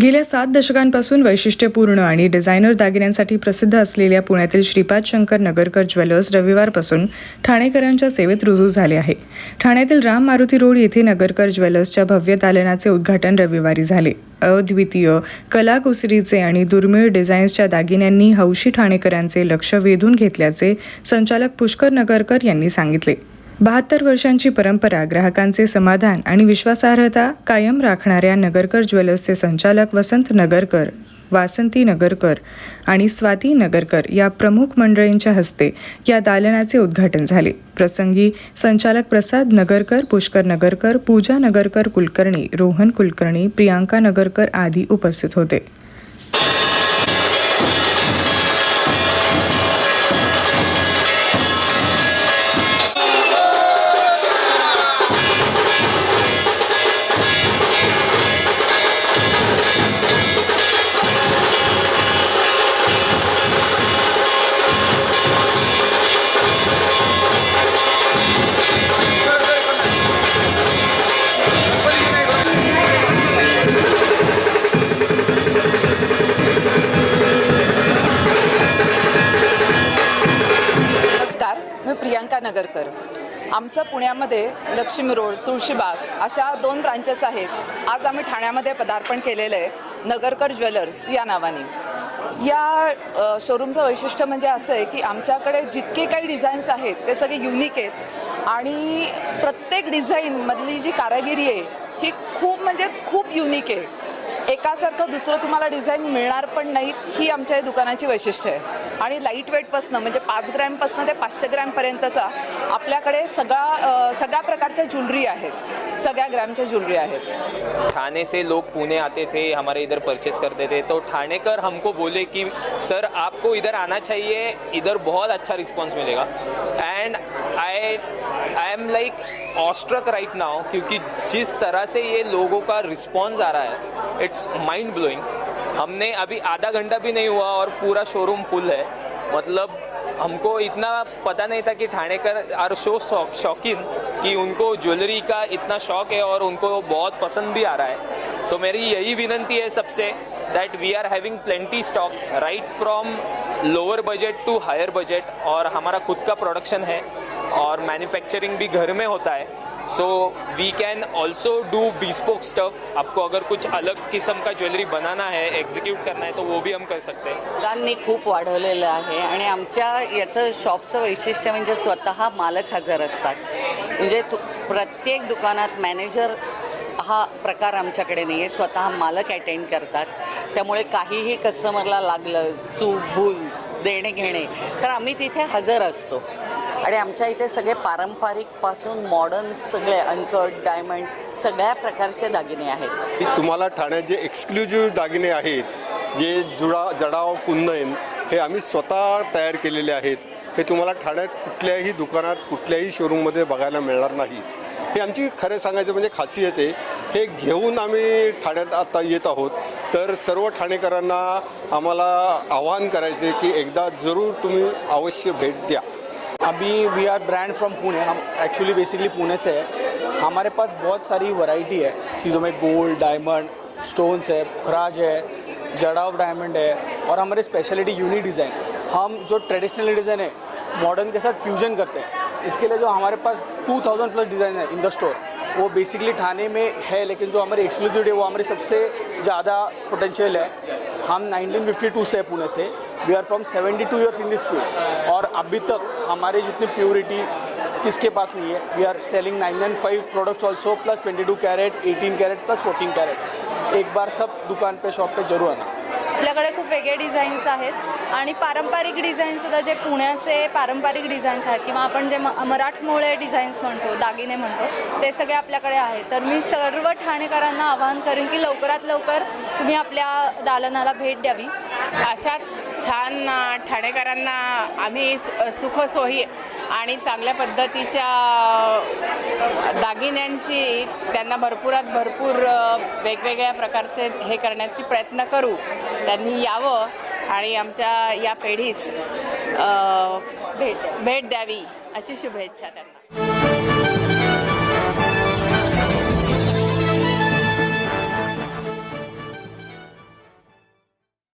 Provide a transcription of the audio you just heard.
गेल्या सात दशकांपासून वैशिष्ट्यपूर्ण आणि डिझायनर दागिन्यांसाठी प्रसिद्ध असलेल्या पुण्यातील श्रीपाद शंकर नगरकर ज्वेलर्स रविवारपासून ठाणेकरांच्या सेवेत रुजू झाले आहे. ठाण्यातील राम मारुती रोड येथे नगरकर ज्वेलर्सच्या भव्य दालनाचे उद्घाटन रविवारी झाले. अद्वितीय कलाकुसरीचे आणि दुर्मिळ डिझाईन्सच्या दागिन्यांनी हौशी ठाणेकरांचे लक्ष वेधून घेतल्याचे संचालक पुष्कर नगरकर यांनी सांगितले. बहात्तर वर्षांची परंपरा ग्राहकांचे समाधान आणि विश्वासार्हता कायम राखणाऱ्या नगरकर ज्वेलर्सचे संचालक वसंत नगरकर वासंती नगरकर आणि स्वाती नगरकर या प्रमुख मंडळींच्या हस्ते या दालनाचे उद्घाटन झाले. प्रसंगी संचालक प्रसाद नगरकर पुष्कर नगरकर पूजा नगरकर कुलकर्णी रोहन कुलकर्णी प्रियांका नगरकर आदी उपस्थित होते. मी नगरकर आमचं पुण्यामध्ये लक्ष्मी रोड तुळशीबाग अशा दोन ब्रांचेस आहेत. आज आम्ही ठाण्यामध्ये पदार्पण केलेलं आहे. नगरकर ज्वेलर्स या नावाने. या शोरूमचं वैशिष्ट्य म्हणजे असं आहे की आमच्याकडे जितके काही डिझाईन्स आहेत ते सगळे युनिक आहेत. आणि प्रत्येक डिझाईनमधली जी कारागिरी आहे ही खूप म्हणजे खूप युनिक आहे. एकासारखं दुसरं तुम्हाला डिझाईन मिळणार पण नाहीत ही आमच्या या दुकानाची वैशिष्ट्य आहे. आणि लाइट वेटपासनं म्हणजे पाच ग्रॅमपासनं ते पाचशे ग्रॅमपर्यंतचा आपल्याकडे सगळा सगळ्या प्रकारच्या ज्वेलरी आहेत. सगळ्या ग्रॅमच्या ज्वेलरी आहेत. ठाणे से लोग पुणे आते थे हमारे इधर परचेस करते थे. तो ठाणेकर हमको बोले की सर आपको इधर आना चाहिए इधर बहुत अच्छा रिस्पॉन्स मिलेगा. I am like awestruck right now क्योंकि जिस तरह से ये लोगों का रिस्पॉन्स आ रहा है इट्स माइंड ब्लोइंग हमने अभी आधा घंटा भी नहीं हुआ और पूरा शोरूम फुल है। मतलब हमको इतना पता नहीं था कि ठाणेकर आर शो शौकीन कि उनको ज्वेलरी का इतना शौक है और उनको बहुत पसंद भी आ रहा है। तो मेरी यही विनंती है सबसे that we are having plenty stock right from lower budget to higher budget और हमारा खुद का प्रोडक्शन है। और मैन्युफैक्चरिंग भी घर में होता है। So we can also do bespoke stuff आपको अगर कुछ अलग किस्म का ज्वेलरी बनाना है एक्झिक्यूट करना है तो वो भी हम कर सकते हैं। मुलांनी खूप वाढवलेलं आहे आणि आमच्या याचं शॉपचं वैशिष्ट्य म्हणजे स्वतः मालक हजर असतात. म्हणजे प्रत्येक दुकानात मॅनेजर हा प्रकार आमच्याकडे नाही आहे स्वतः मालक अटेंड करतात. त्यामुळे काहीही कस्टमरला लागलं चूक भूल देणे घेणे तर आम्ही तिथे हजर असतो. आणि आमच्या इथे सगळे पारंपरिकपासून मॉडर्न सगळे अनकट डायमंड सगळ्या प्रकारचे दागिने आहेत. की तुम्हाला ठाण्यात जे एक्सक्लुझिव्ह दागिने आहेत जे जुडा जडाव कुंदन हे आम्ही स्वतः तयार केलेले आहेत. हे तुम्हाला ठाण्यात कुठल्याही दुकानात कुठल्याही शोरूममध्ये बघायला मिळणार नाही. हे आमची खरं सांगायचं म्हणजे खासियत आहे हे घेऊन आम्ही ठाण्यात आता येत आहोत. तर सर्व ठाणेकरांना आम्हाला आवाहन करायचे की एकदा जरूर तुम्ही अवश्य भेट द्या. अभी we are brand from Pune Hum actually basically Pune से है। हमारे पास बहुत सारी वैरायटी है। चीज़ों में गोल्ड डायमंड स्टोन्स है, खराज है जड़ाव डायमंड है और हमारे स्पेशलिटी यूनिक डिज़ाइन हम जो ट्रेडिशनल डिज़ाइन है मॉडर्न के साथ फ्यूजन करते हैं। इसके लिए जो हमारे पास 2000 प्लस डिज़ाइन है इन द स्टोर वो बेसिकली ठाणे में है, लेकिन जो हमारी एक्सक्लूसिविटी है, वो हमारी सबसे ज़्यादा पोटेंशियल है। हम 1952 से पुणे से। We are from 72 years in this field और अभी तक हमारी जितनी प्योरिटी किसके पास नहीं है we are selling 995 products also plus 22 carat 18 carat plus 14 carats एक बार सब दुकान पे शॉप पे जरूर आना। आपल्याकडे खूप वेगळे डिझाईन्स आहेत आणि पारंपरिक डिझाईनसुद्धा जे पुण्याचे पारंपरिक डिझाईन्स आहेत किंवा आपण जे म मराठमोळे डिझाईन्स म्हणतो दागिने म्हणतो ते सगळे आपल्याकडे आहेत. तर मी सर्व ठाणेकरांना आवाहन करेन की लवकरात लवकर तुम्ही आपल्या दालनाला भेट द्यावी. अशाच छान ठाणेकरांना आम्ही सु- सुखसोयी आणि चांगल्या पद्धतीच्या दागिन्यांची त्यांना भरपुरात भरपूर वेगवेगळ्या प्रकारचे हे करण्याची प्रयत्न करू. त्यांनी यावं आणि आमच्या या पेढीस भेट भेट द्यावी अशी शुभेच्छा त्यांना.